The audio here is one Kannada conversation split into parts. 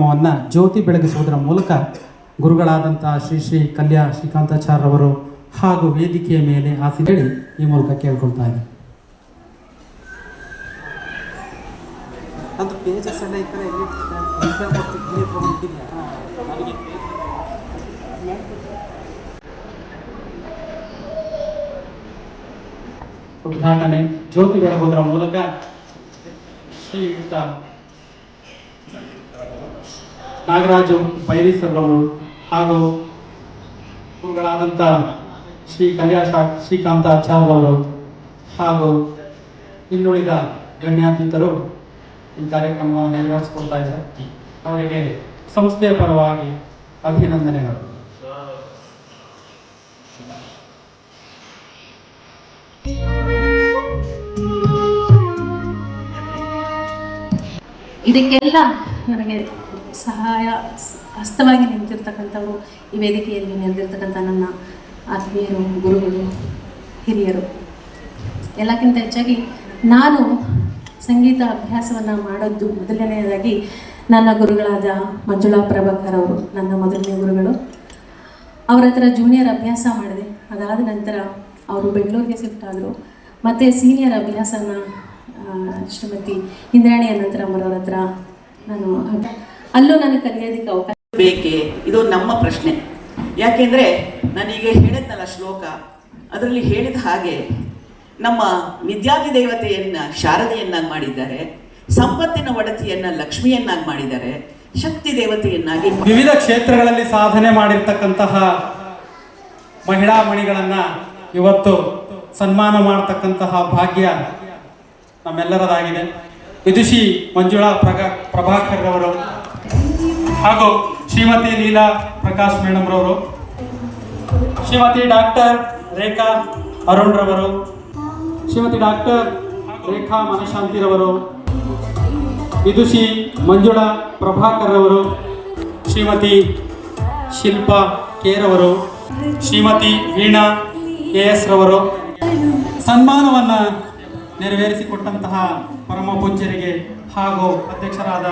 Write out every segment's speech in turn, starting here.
ಕಾರ್ಯಕ್ರಮವನ್ನು ಜ್ಯೋತಿ ಬೆಳಗಿಸುವುದರ ಮೂಲಕ ಗುರುಗಳಾದಂಥ ಶ್ರೀ ಶ್ರೀ ಕಲ್ಯಾ ಶ್ರೀಕಾಂತಾಚಾರ್ಯವರು ಹಾಗೂ ವೇದಿಕೆಯ ಮೇಲೆ ಆಸೆ ಹೇಳಿ ಈ ಮೂಲಕ ಕೇಳ್ಕೊಳ್ತಾ ಇದ್ದೀನಿ. ಅದು ಪೇಜಸ್ ಎಲ್ಲ ಈ ಕಡೆ ಉದ್ಘಾಟನೆ ಜ್ಯೋತಿ ಬೆಳಗುವುದರ ಮೂಲಕ ಶ್ರೀಯುತ ನಾಗರಾಜು ಬೈರೀಸರವರು ಹಾಗೂ ಗುರುಗಳಾದಂಥ ಶ್ರೀ ಕಲ್ಯಾಶ ಶ್ರೀಕಾಂತ ಆಚಾರ್ಯವರು ಹಾಗೂ ಇನ್ನುಳಿದ ಗಣ್ಯಾತೀತರು ಈ ಕಾರ್ಯಕ್ರಮವನ್ನು ನೆರವೇರಿಸಿಕೊಳ್ತಾ ಇದ್ದಾರೆ. ಅವರಿಗೆ ಸಂಸ್ಥೆಯ ಪರವಾಗಿ ಅಭಿನಂದನೆಗಳು. ಇದಕ್ಕೆಲ್ಲ ನನಗೆ ಸಹಾಯ ಹಸ್ತವಾಗಿ ನಿಂತಿರ್ತಕ್ಕಂಥವರು ಈ ವೇದಿಕೆಯಲ್ಲಿ ನಿಂತಿರ್ತಕ್ಕಂಥ ನನ್ನ ಆತ್ಮೀಯರು, ಗುರುಗಳು, ಹಿರಿಯರು. ಎಲ್ಲಕ್ಕಿಂತ ಹೆಚ್ಚಾಗಿ ನಾನು ಸಂಗೀತ ಅಭ್ಯಾಸವನ್ನು ಮಾಡೋದು ಮೊದಲನೆಯದಾಗಿ ನನ್ನ ಗುರುಗಳಾದ ಮಂಜುಳಾ ಪ್ರಭಾಕರ್ ಅವರು, ನನ್ನ ಮೊದಲನೇ ಗುರುಗಳು. ಅವರ ಹತ್ರ ಜೂನಿಯರ್ ಅಭ್ಯಾಸ ಮಾಡಿದೆ. ಅದಾದ ನಂತರ ಅವರು ಬೆಂಗಳೂರಿಗೆ ಶಿಫ್ಟ್ ಆದರು. ಮತ್ತು ಸೀನಿಯರ್ ಅಭ್ಯಾಸನ ಶ್ರೀಮತಿ ಇಂದ್ರಾಣಿ ಅನಂತರಾಮರವ್ರ ಹತ್ರ ನಾನು ಅಲ್ಲೂ ನನಗೆ ಕಲಿಯೋದಕ್ಕೆ ಅವಕಾಶ ಬೇಕೆ? ಇದು ನಮ್ಮ ಪ್ರಶ್ನೆ. ಯಾಕೆಂದ್ರೆ ನಾನೀಗ ಹೇಳಿದ್ನಲ್ಲ ಶ್ಲೋಕ ಅದರಲ್ಲಿ ಹೇಳಿದ ಹಾಗೆ ನಮ್ಮ ವಿದ್ಯಾಧಿ ದೇವತೆಯನ್ನು ಶಾರದೆಯನ್ನಾಗಿ ಮಾಡಿದ್ದಾರೆ ಸಂಪತ್ತಿನ ಒಡತಿಯನ್ನು ಲಕ್ಷ್ಮಿಯನ್ನಾಗಿ ಮಾಡಿದ್ದಾರೆ ಶಕ್ತಿ ದೇವತೆಯನ್ನಾಗಿ ವಿವಿಧ ಕ್ಷೇತ್ರಗಳಲ್ಲಿ ಸಾಧನೆ ಮಾಡಿರ್ತಕ್ಕಂತಹ ಮಹಿಳಾ ಮಣಿಗಳನ್ನು ಇವತ್ತು ಸನ್ಮಾನ ಮಾಡತಕ್ಕಂತಹ ಭಾಗ್ಯ ನಮ್ಮೆಲ್ಲರದಾಗಿದೆ. ವಿದುಷಿ ಮಂಜುಳಾ ಪ್ರಕಾ ಪ್ರಭಾಕರ್ ರವರು ಹಾಗೂ ಶ್ರೀಮತಿ ಲೀಲಾ ಪ್ರಕಾಶ್ ಮೇಡಮ್ ರವರು, ಶ್ರೀಮತಿ ಡಾಕ್ಟರ್ ರೇಖಾ ಅರುಣ್ ರವರು, ಶ್ರೀಮತಿ ಡಾಕ್ಟರ್ ರೇಖಾ ಮನಶಾಂತಿರವರು ವಿದುಷಿ ಮಂಜುಳಾ ಪ್ರಭಾಕರ್ ಅವರು ಶ್ರೀಮತಿ ಶಿಲ್ಪಾ ಕೇರವರು ಶ್ರೀಮತಿ ವೀಣಾ ಕೆ ಎಸ್ ರವರು. ಸನ್ಮಾನವನ್ನು ನೆರವೇರಿಸಿಕೊಟ್ಟಂತಹ ಪರಮ ಪೂಜ್ಯರಿಗೆ ಹಾಗೂ ಅಧ್ಯಕ್ಷರಾದ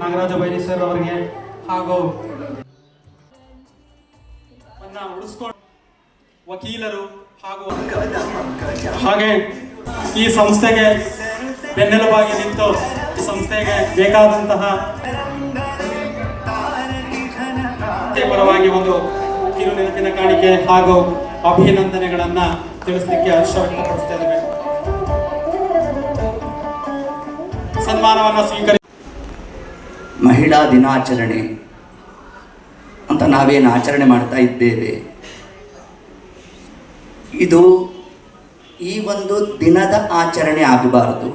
ನಾಗರಾಜ ಬೈರೇಶ್ವರ್ ಅವರಿಗೆ ಹಾಗೂ ಉಳಿಸ್ಕೊಂಡು ವಕೀಲರು ಹಾಗೂ ಹಾಗೆ ಈ ಸಂಸ್ಥೆಗೆ ಬೆನ್ನೆಲುಬಾಗಿ ನಿಂತು ಈ ಸಂಸ್ಥೆಗೆ ಬೇಕಾದಂತಹ ಪರವಾಗಿ ಒಂದು ಕಿರು ನೆನಪಿನ ಕಾಣಿಕೆ ಹಾಗೂ ಅಭಿನಂದನೆಗಳನ್ನ ತಿಳಿಸಲಿಕ್ಕೆ ಹರ್ಷ ವ್ಯಕ್ತಪಡಿಸ್ತಾ ಇದ್ದೇವೆ. ಸನ್ಮಾನವನ್ನು ಸ್ವೀಕರಿ ಮಹಿಳಾ ದಿನಾಚರಣೆ ಅಂತ ನಾವೇನು ಆಚರಣೆ ಮಾಡ್ತಾ ಇದ್ದೇವೆ. ಇದು ಈ ಒಂದು ದಿನದ ಆಚರಣೆ ಆಗಬಾರದು.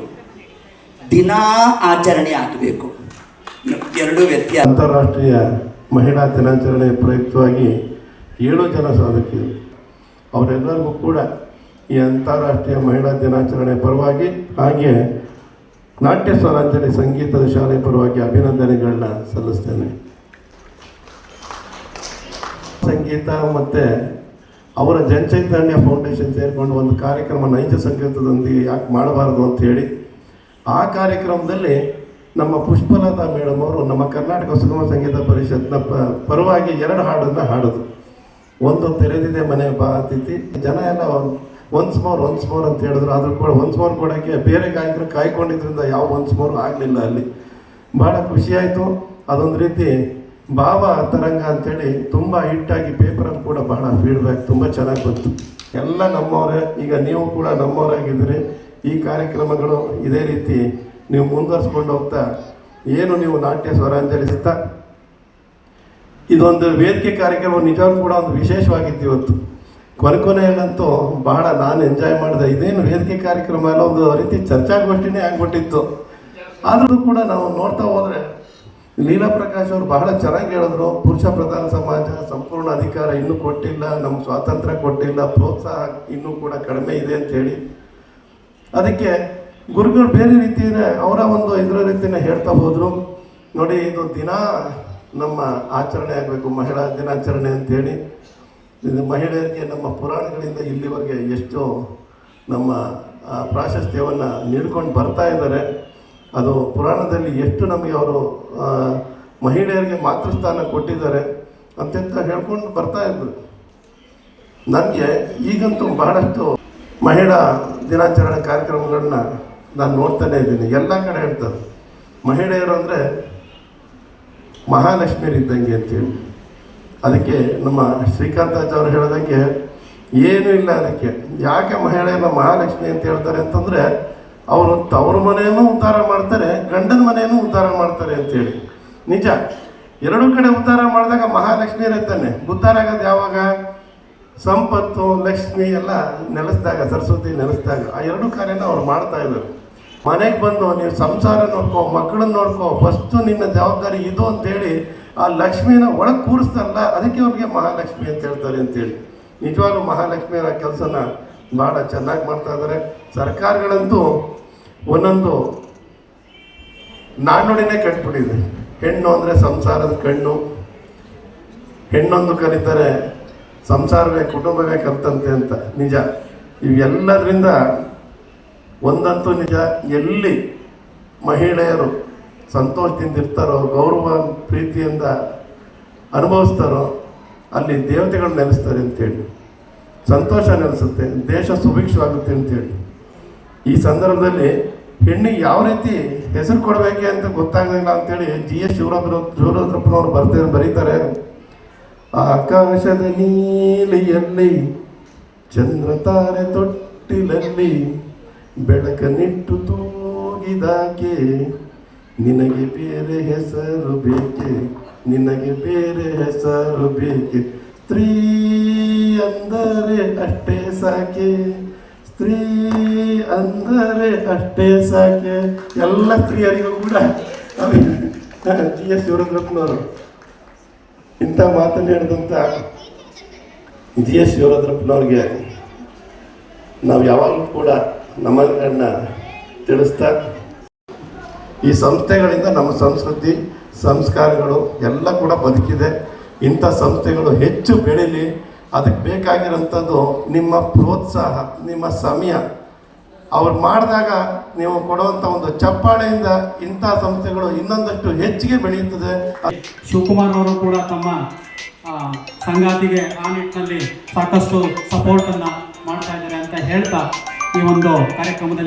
ದಿನಾ ಆಚರಣೆ ಆಗಬೇಕು. ಎರಡು ವ್ಯಕ್ತಿ ಅಂತಾರಾಷ್ಟ್ರೀಯ ಮಹಿಳಾ ದಿನಾಚರಣೆ ಪ್ರಯುಕ್ತವಾಗಿ ಏಳು ಜನ ಸಾಧಕಿಯರು ಅವರೆಲ್ಲರಿಗೂ ಕೂಡ ಈ ಅಂತಾರಾಷ್ಟ್ರೀಯ ಮಹಿಳಾ ದಿನಾಚರಣೆ ಪರವಾಗಿ ಹಾಗೆ ನಾಟ್ಯ ಸ್ವರಾಂಜಲಿ ಸಂಗೀತದ ಶಾಲೆ ಪರವಾಗಿ ಅಭಿನಂದನೆಗಳನ್ನ ಸಲ್ಲಿಸ್ತೇನೆ. ಸಂಗೀತ ಮತ್ತು ಅವರ ಜನಚೈತನ್ಯ ಫೌಂಡೇಶನ್ ಸೇರಿಕೊಂಡು ಒಂದು ಕಾರ್ಯಕ್ರಮ ನೈಜ ಸಂಗೀತದೊಂದಿಗೆ ಯಾಕೆ ಮಾಡಬಾರದು ಅಂತ ಹೇಳಿ, ಆ ಕಾರ್ಯಕ್ರಮದಲ್ಲಿ ನಮ್ಮ ಪುಷ್ಪಲತಾ ಮೇಡಮ್ ಅವರು ನಮ್ಮ ಕರ್ನಾಟಕ ಸುಗಮ ಸಂಗೀತ ಪರಿಷತ್ನ ಪರವಾಗಿ ಎರಡು ಹಾಡನ್ನು ಹಾಡೋದು. ಒಂದು ತೆರೆದಿದೆ ಮನೆ ಬಾ ಅತಿಥಿ, ಜನ ಎಲ್ಲ ಒನ್ಸ್ ಮೋರ್ ಒನ್ಸ್ ಮೋರ್ ಅಂತ ಹೇಳಿದ್ರು. ಆದರೂ ಕೂಡ ಒನ್ಸ್ ಮೋರ್ ಕೊಡೋಕ್ಕೆ ಬೇರೆ ಗಾಯಕರು ಕಾಯ್ಕೊಂಡಿದ್ರಿಂದ ಯಾವ ಒನ್ಸ್ ಮೋರ್ ಆಗಲಿಲ್ಲ ಅಲ್ಲಿ. ಭಾಳ ಖುಷಿಯಾಯಿತು ಅದೊಂದು ರೀತಿ ಭಾವ ತರಂಗ ಅಂತೇಳಿ ತುಂಬ ಹಿಟ್ಟಾಗಿ ಪೇಪರಲ್ಲಿ ಕೂಡ ಬಹಳ ಫೀಡ್ಬ್ಯಾಕ್ ತುಂಬ ಚೆನ್ನಾಗಿ ಬಂತು. ಎಲ್ಲ ನಮ್ಮವರೇ, ಈಗ ನೀವು ಕೂಡ ನಮ್ಮವರಾಗಿದ್ದರೆ. ಈ ಕಾರ್ಯಕ್ರಮಗಳು ಇದೇ ರೀತಿ ನೀವು ಮುಂದುವರಿಸ್ಕೊಂಡು ಹೋಗ್ತಾ ಏನು ನೀವು ನಾಟ್ಯ ಸ್ವರಾಂಜಲಿಸ್ತಾ ಇದೊಂದು ವೇದಿಕೆ ಕಾರ್ಯಕ್ರಮ ನಿಜವೂ ಕೂಡ ಒಂದು ವಿಶೇಷವಾಗಿತ್ತು ಇವತ್ತು. ಕೊನೆ ಬಹಳ ನಾನು ಎಂಜಾಯ್ ಮಾಡಿದೆ ಇದೇನು ವೇದಿಕೆ ಕಾರ್ಯಕ್ರಮ ಎಲ್ಲ ಒಂದು ರೀತಿ ಚರ್ಚಾಗೋಷ್ಠಿನೇ ಆಗ್ಬಿಟ್ಟಿತ್ತು. ಆದರೂ ಕೂಡ ನಾವು ನೋಡ್ತಾ ಹೋದರೆ ಲೀಲಾ ಪ್ರಕಾಶ್ ಅವರು ಬಹಳ ಚೆನ್ನಾಗಿ ಹೇಳಿದ್ರು. ಪುರುಷ ಪ್ರಧಾನ ಸಮಾಜ ಸಂಪೂರ್ಣ ಅಧಿಕಾರ ಇನ್ನೂ ಕೊಟ್ಟಿಲ್ಲ ನಮ್ಮ ಸ್ವಾತಂತ್ರ್ಯ ಕೊಟ್ಟಿಲ್ಲ, ಪ್ರೋತ್ಸಾಹ ಇನ್ನೂ ಕೂಡ ಕಡಿಮೆ ಇದೆ ಅಂತ ಹೇಳಿ. ಅದಕ್ಕೆ ಗುರುಗಳು ಬೇರೆ ರೀತಿಯೇ ಅವರ ಒಂದು ಇದರ ರೀತಿಯೇ ಹೇಳ್ತಾ ಹೋದರು. ನೋಡಿ, ಇದು ದಿನ ನಮ್ಮ ಆಚರಣೆ ಆಗಬೇಕು, ಮಹಿಳಾ ದಿನಾಚರಣೆ ಅಂತೇಳಿ ಇದು ಮಹಿಳೆಯರಿಗೆ ನಮ್ಮ ಪುರಾಣಗಳಿಂದ ಇಲ್ಲಿವರೆಗೆ ಎಷ್ಟೋ ನಮ್ಮ ಪ್ರಾಶಸ್ತ್ಯವನ್ನು ನೀಡ್ಕೊಂಡು ಬರ್ತಾ ಇದ್ದಾರೆ. ಅದು ಪುರಾಣದಲ್ಲಿ ಎಷ್ಟು ನಮಗೆ ಅವರು ಮಹಿಳೆಯರಿಗೆ ಮಾತೃಸ್ಥಾನ ಕೊಟ್ಟಿದ್ದಾರೆ ಅಂತೆಂತ ಹೇಳ್ಕೊಂಡು ಬರ್ತಾ ಇದ್ರು. ನನಗೆ ಈಗಂತೂ ಬಹಳಷ್ಟು ಮಹಿಳಾ ದಿನಾಚರಣೆ ಕಾರ್ಯಕ್ರಮಗಳನ್ನ ನಾನು ನೋಡ್ತಾನೆ ಇದ್ದೀನಿ. ಎಲ್ಲ ಕಡೆ ಹೇಳ್ತಾರೆ. ಮಹಿಳೆಯರು ಅಂದರೆ ಮಹಾಲಕ್ಷ್ಮಿಯರಿದ್ದಂಗೆ ಅಂತೇಳಿ ಅದಕ್ಕೆ ನಮ್ಮ ಶ್ರೀಕಾಂತಾಚಾರ್ಯ ಹೇಳಿದಂಗೆ ಏನೂ ಇಲ್ಲ ಅದಕ್ಕೆ. ಯಾಕೆ ಮಹಿಳೆಯನ್ನ ಮಹಾಲಕ್ಷ್ಮಿ ಅಂತ ಹೇಳ್ತಾರೆ ಅಂತಂದರೆ, ಅವರು ತವ್ರ ಮನೆಯನ್ನು ಉದ್ಧಾರ ಮಾಡ್ತಾರೆ, ಗಂಡನ ಮನೆಯನ್ನು ಉದ್ಧಾರ ಮಾಡ್ತಾರೆ ಅಂತೇಳಿ. ನಿಜ. ಎರಡೂ ಕಡೆ ಉದ್ಧಾರ ಮಾಡಿದಾಗ ಮಹಾಲಕ್ಷ್ಮಿ ಇರ್ತಾನೆ ಉದ್ಧಾರ ಆಗೋದು ಯಾವಾಗ? ಸಂಪತ್ತು, ಲಕ್ಷ್ಮಿ ಎಲ್ಲ ನೆಲೆಸಿದಾಗ, ಸರಸ್ವತಿ ನೆಲೆಸಿದಾಗ. ಆ ಎರಡು ಕಾರ್ಯನ ಅವ್ರು ಮಾಡ್ತಾ ಇದ್ದಾರೆ. ಮನೆಗೆ ಬಂದು ನೀವು ಸಂಸಾರ ನೋಡ್ಕೋ ಮಕ್ಕಳನ್ನ ನೋಡ್ಕೋ ಫಸ್ಟು ನಿನ್ನ ಜವಾಬ್ದಾರಿ ಇದು ಅಂತೇಳಿ ಆ ಲಕ್ಷ್ಮಿನ ಒಳಗೆ ಕೂರಿಸ್ತಾರಲ್ಲ, ಅದಕ್ಕೆ ಅವ್ರಿಗೆ ಮಹಾಲಕ್ಷ್ಮಿ ಅಂತ ಹೇಳ್ತಾರೆ ಅಂತೇಳಿ ನಿಜವಾಗ್ಲೂ ಮಹಾಲಕ್ಷ್ಮಿಯರ ಕೆಲಸನ ಭಾಳ ಚೆನ್ನಾಗಿ ಮಾಡ್ತಾ ಇದ್ದಾರೆ ಸರ್ಕಾರಗಳಂತೂ ಒಂದೊಂದು ನಾಣ್ಣುಡಿನೇ ಕಟ್ಬಿಟ್ಟಿದೆ. ಹೆಣ್ಣು ಅಂದರೆ ಸಂಸಾರದ ಕಣ್ಣು. ಹೆಣ್ಣೊಂದು ಕರೀತಾರೆ, ಸಂಸಾರವೇ ಕುಟುಂಬವೇ ಕಲ್ತಂತೆ ಅಂತ. ನಿಜ. ಇವೆಲ್ಲದರಿಂದ ಒಂದಂತೂ ನಿಜ, ಎಲ್ಲಿ ಮಹಿಳೆಯರು ಸಂತೋಷದಿಂದ ಇರ್ತಾರೋ ಗೌರವ ಪ್ರೀತಿಯಿಂದ ಅನುಭವಿಸ್ತಾರೋ, ಅಲ್ಲಿ ದೇವತೆಗಳು ನೆಲೆಸ್ತಾರೆ ಅಂತೇಳಿ. ಸಂತೋಷ ನೆಲೆಸುತ್ತೆ ದೇಶ ಸುಭಿಕ್ಷವಾಗುತ್ತೆ ಅಂತೇಳಿ. ಈ ಸಂದರ್ಭದಲ್ಲಿ ಹೆಣ್ಣಿಗೆ ಯಾವ ರೀತಿ ಹೆಸರು ಕೊಡಬೇಕೆ ಅಂತ ಗೊತ್ತಾಗಲಿಲ್ಲ ಅಂತೇಳಿ ಜಿ ಎಸ್ ಶಿವರಾತ್ರ ಶಿವರಾತ್ರಪ್ಪನವ್ರು ಬರ್ತಾರೆ ಬರೀತಾರೆ. ಆಕಾಶದ ನೀಲಿಯಲ್ಲಿ ಚಂದ್ರ ತಾರೆ ತೊಟ್ಟಿಲಲ್ಲಿ ಬೆಳಕನಿಟ್ಟು ತೂಗಿದಾಕೆ, ನಿನಗೆ ಬೇರೆ ಹೆಸರು ಬೇಕೆ? ನಿನಗೆ ಬೇರೆ ಹೆಸರು ಬೇಕೆ? ಸ್ತ್ರೀ ಅಂದರೆ ಅಷ್ಟೇ ಸಾಕೆ. ಸ್ತ್ರೀ ಅಂದರೆ ಅಷ್ಟೇ ಸಾಕೆ. ಎಲ್ಲ ಸ್ತ್ರೀಯರಿಗೂ ಕೂಡ. ಜಿ ಎಸ್ ಶಿವರುದ್ರಪ್ಪನವರು ಇಂಥ ಮಾತನ್ನು ಹೇಳಿದಂಥ ಜಿ ಎಸ್ ಶಿವರುದ್ರಪ್ಪನವ್ರಿಗೆ ನಾವು ಯಾವಾಗಲೂ ಕೂಡ ನಮ್ಮಗಳನ್ನ ತಿಳಿಸ್ತಾ, ಈ ಸಂಸ್ಥೆಗಳಿಂದ ನಮ್ಮ ಸಂಸ್ಕೃತಿ, ಸಂಸ್ಕಾರಗಳು ಎಲ್ಲ ಕೂಡ ಬದುಕಿದೆ. ಇಂಥ ಸಂಸ್ಥೆಗಳು ಹೆಚ್ಚು ಬೆಳೀಲಿ. ಅದಕ್ಕೆ ಬೇಕಾಗಿರೋಂಥದ್ದು ನಿಮ್ಮ ಪ್ರೋತ್ಸಾಹ, ನಿಮ್ಮ ಸಮಯ. ಅವ್ರು ಮಾಡಿದಾಗ ನೀವು ಕೊಡುವಂಥ ಒಂದು ಚಪ್ಪಾಳೆಯಿಂದ ಇಂಥ ಸಂಸ್ಥೆಗಳು ಇನ್ನೊಂದಷ್ಟು ಹೆಚ್ಚಿಗೆ ಬೆಳೆಯುತ್ತದೆ. ಶಿವಕುಮಾರ್ ಅವರು ಕೂಡ ತಮ್ಮ ಸಂಗಾತಿಗೆ ಆ ನಿಟ್ಟಿನಲ್ಲಿ ಸಾಕಷ್ಟು ಸಪೋರ್ಟನ್ನು ಮಾಡ್ತಾ ಇದ್ದಾರೆ ಅಂತ ಹೇಳ್ತಾ ಈ ಒಂದು ಕಾರ್ಯಕ್ರಮದಲ್ಲಿ